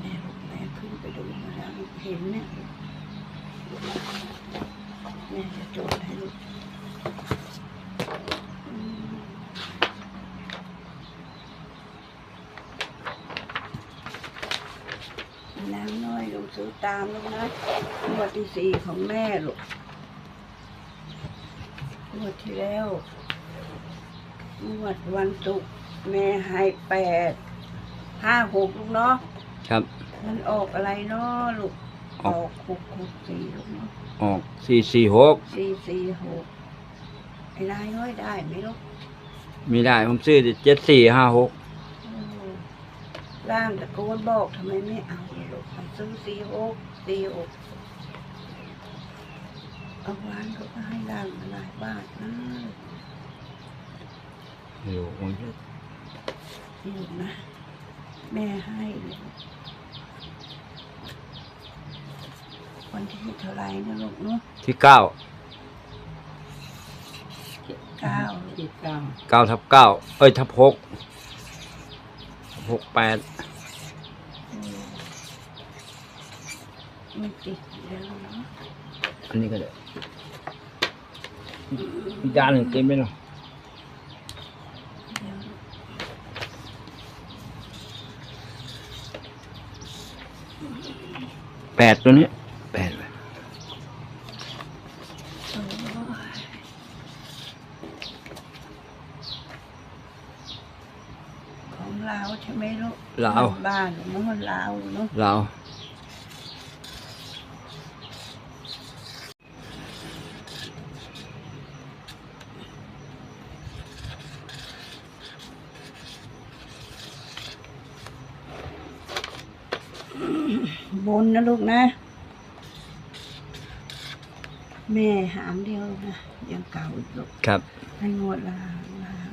แม่ลูกแม่ขึ้นไปดูมาแล้วลูกเห็นเนี่ยแม่จะจทย์ให้ลูกน้ำน้อยลูกซื้อตามลูกนะงวดที่สี่ของแม่ลูกงวดที่แล้วงวดวันศุกร์แม่ให้แปดห้าหกลูกเนาะ ครับ มันออกอะไรเนาะลูก อออก อกหกหกสี่ลูกเนาะออกสี่สี่หกสี่สี่หกไอ้นายน้อยได้ไหมลูกไม่ได้ผมซื้อเจ็ดสี่ห้าหกโอ้ร่างตะโกนบอกทำไมไม่เอาลูกไปซื้อสี่หกสี่หกเอาวานเขาก็ให้ร่างมาหลายบาทนะเดี๋ยวผมนี่ลูกนะ แม่ให้ลูกวันที่เท่าไหรนะลูกเนาะที่เก้าเก้าติดเก้าเก้าทับเก้าเอ้ยทับหกทับหกแปดเออไม่ติดแล้วเนาะอันนี้ก็ได้อีกด้านหนึ่งเต็มไปเนาะ เดี๋ยว แปดตัวนี้แปดเลยโอ้ยของลาวใช่ไหมลูกลาว บ้านเนาะลาวเนาะ เรา บนนะลูกนะ แม่หามเดียวนะยังเก่าอีกลูกครับ ให้งวดลางลาง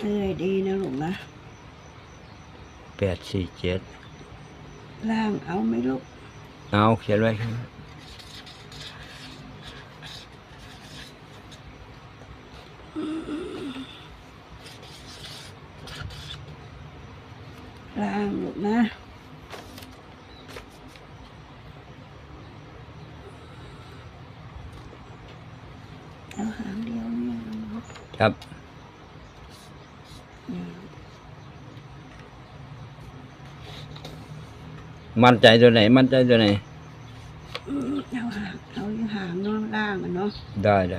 เหนื่อยดีนะลูกนะแปดสี่เจ็ดล่างเอาไหมลูกเอาเขียนไว้ครับ ล่างลูกนะเอาหางเดียวเนี่ยครับมั่นใจตัวไหน มั่นใจตัวไหนเอาหางเอาหางเนาะล่างอะเนาะได้ได้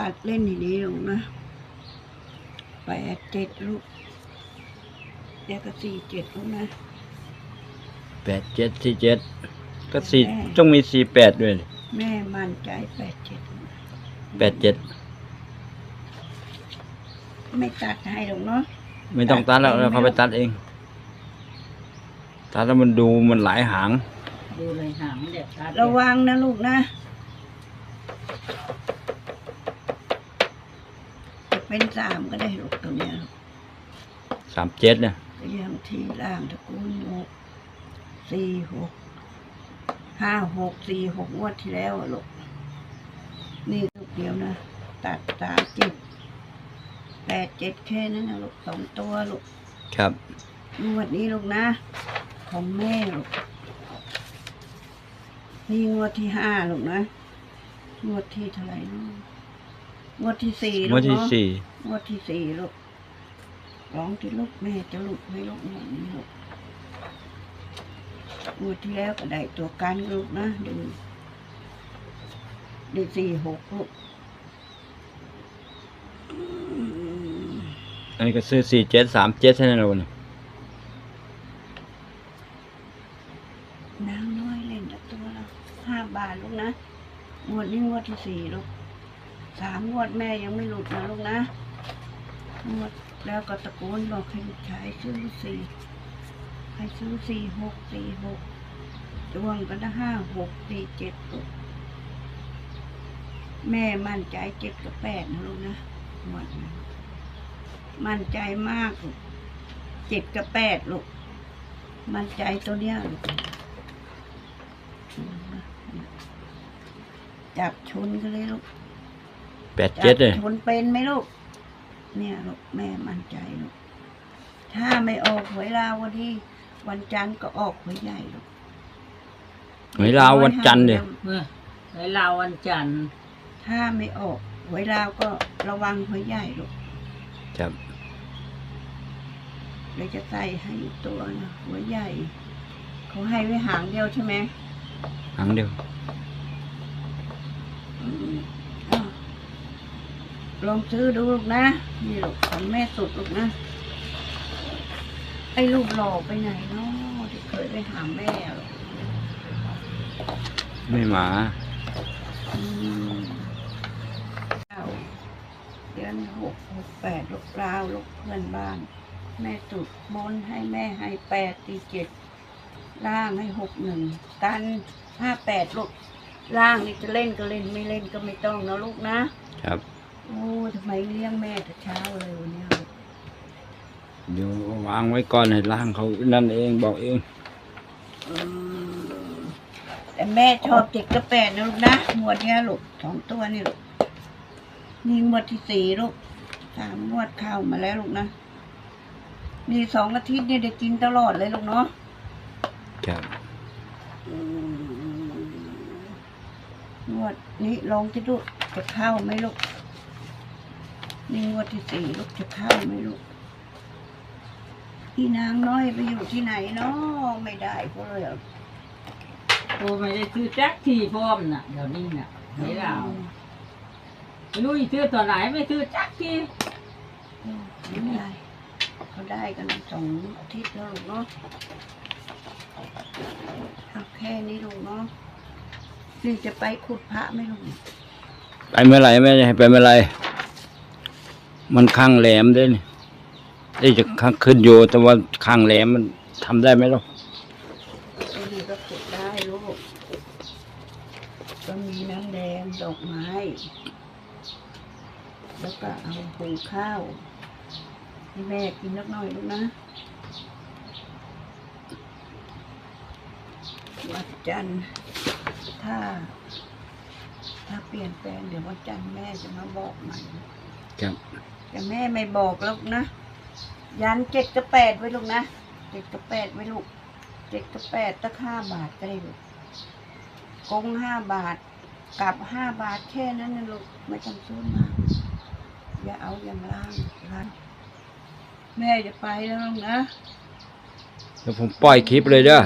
ตัดเล่นทีนี้ลูกนะแปดเจ็ดลูกเดี๋ยวก็สี่เจ็ดลูกนะแปดเจ็ดสี่เจ็ดก็สี่ต้องมีสี่แปดด้วยแม่มั่นใจแปดเจ็ดแปดเจ็ดไม่ตัดให้หรอกเนาะไม่ต้องตัดแล้วเราเขาไปตัดเอง ตัดแล้วมันดูมันหลายหางดูเลยหางเด็ดตัดระวังนะลูกนะจะ เป็นสามก็ได้ลูกตัวเนี้ยลูกสามเจ็ดเนี่ยเรียงทีล่างตะกูลหกสี่หกห้าหกสี่หกงวดที่แล้วอะลูกนี่ลูกเดียวนะ ตัดสามเจ็ดแปดเจ็ดแค่นั้นนะลูกสองตัวลูกครับ งวดนี้ลูกนะ ของแม่ลูกนี่งวดที่ห้าลูกนะงวดที่เท่าไหร่เนาะ งวดที่สี่งลูวดกที่เนาะสี่งวดที่สี่ลูกร้องที่ลูกแม่จะลูกไม่ลูกงวดนี้ลูกงวดที่แล้วก็ได้ตัวกันลูกนะดูได้สี่หกลูกอืมอันนี้ก็ซื้อสี่เจ็ดสามเจ็ดใช่ไหมล่ะวันนี้น้ำน้อยเล่นกับตัวเราห้าบาทลูกนะงวดนี้งวดที่สี่ลูก สามงวดแม่ยังไม่หลุดนะลูกนะงวดแล้วก็ตะโกนบอกให้ลูกชายซื้อสี่ให้ซื้อสี่หกสี่หกดวงก็ได้ห้าหกสี่เจ็ดลูกแม่มั่นใจเจ็ดกับแปดนะลูกนะงวดนั้นมั่นใจมากลูกเจ็ดกับแปดลูก มั่นใจตัวเนี้ยจับชนกันเลยลูก แปดเจ็ดเลยชนเป็นไหมลูก เนี่ยลูกแม่มั่นใจลูก ถ้าไม่ออกหวยลาววันที่ วันจันทร์ก็ออกหวยใหญ่ลูกหวยลาววันจันทร์เลยเมื่อในลาววันจันทร์ ถ้าไม่ออกหวยลาวก็ระวังหวยใหญ่ลูกครับเดี๋ยวจะใส่ให้อีกตัวนะหวยใหญ่เขาให้ไว้หางเดียวใช่ไหมหางเดียว อืมอ้าว ลองซื้อดูลูกนะ นี่ลูกของแม่สุดลูกนะ ไอ้ลูกหล่อไปไหนเนาะที่เคยไปหาแม่ลูกไม่หมาอืมเก้าเดือนหกหกแปดลูกราวลูกเพื่อนบ้าน แม่สุดบนให้แม่ให้แปดตีเจ็ดล่างให้หกหนึ่งกันห้าแปดลูกล่างนี่จะเล่นก็เล่นไม่เล่นก็ไม่ต้องนะลูกนะ ครับ โอ้ทำไมเลี้ยงแม่แต่เช้าเลยวันเนี้ยลูกเดี๋ยววางไว้ก่อนให้ล่างเขานั่นเองบอกเองอืมแต่แม่ชอบเจ็ดกับแปดนะลูกนะหมวดเนี้ยลูกสองตัวนี่ลูกนี่หมวดที่สี่ลูกสามหมวดเข้ามาแล้วลูกนะนี่สองอาทิตย์เนี่ยได้กินตลอดเลยลูกเนาะครับอืมงวดนี้ลองจะดูจะเข้าไหมลูก นี่งวดที่สี่ลูกจะเข้าไหมลูกพี่นางน้อยไปอยู่ที่ไหนเนาะไม่ได้ก็เลยเอาโอ้ไม่ได้ซื้อแจ็คทีพร้อมน่ะเดี๋ยวนี้น่ะในลาวไม่รู้อีซื้อตัวไหนไม่ซื้อแจ็คทีไม่ได้เขาได้กันสองอาทิตย์แล้วลูกเนาะเอาแค่นี้ลูกเนาะนี่จะไปขุดพระไหม่ลูก ไปเมื่อไหร่แม่จะให้ไปเมื่อไหร่ มันข้างแหลมด้วยนี่นี่จะข้างขึ้นอยู่แต่ว่าข้างแหลมมันทำได้ไหมล่ะไอ้นี่ก็ขุดได้ลูก ก็มีน้ำแดงดอกไม้ แล้วก็เอาหุงข้าวให้แม่กินนักหน่อยลูกนะวัดจันทร์ถ้า ถ้าเปลี่ยนแปลงเดี๋ยววันจันทร์แม่จะมาบอกใหม่ ครับ แต่แม่ไม่บอกลูกนะ ยันเจ็ดกับแปดไว้ลูกนะเจ็ดกับแปดไว้ลูกเจ็ดกับแปดตั้งห้าบาทก็ได้ลูกกงห้าบาทกับห้าบาทแค่นั้นนะลูกไม่ต้องซื้อมากอย่าเอาอย่างล่างล่างแม่จะไปแล้วลูกนะเดี๋ยวผมปล่อยคลิปเลยเด้อ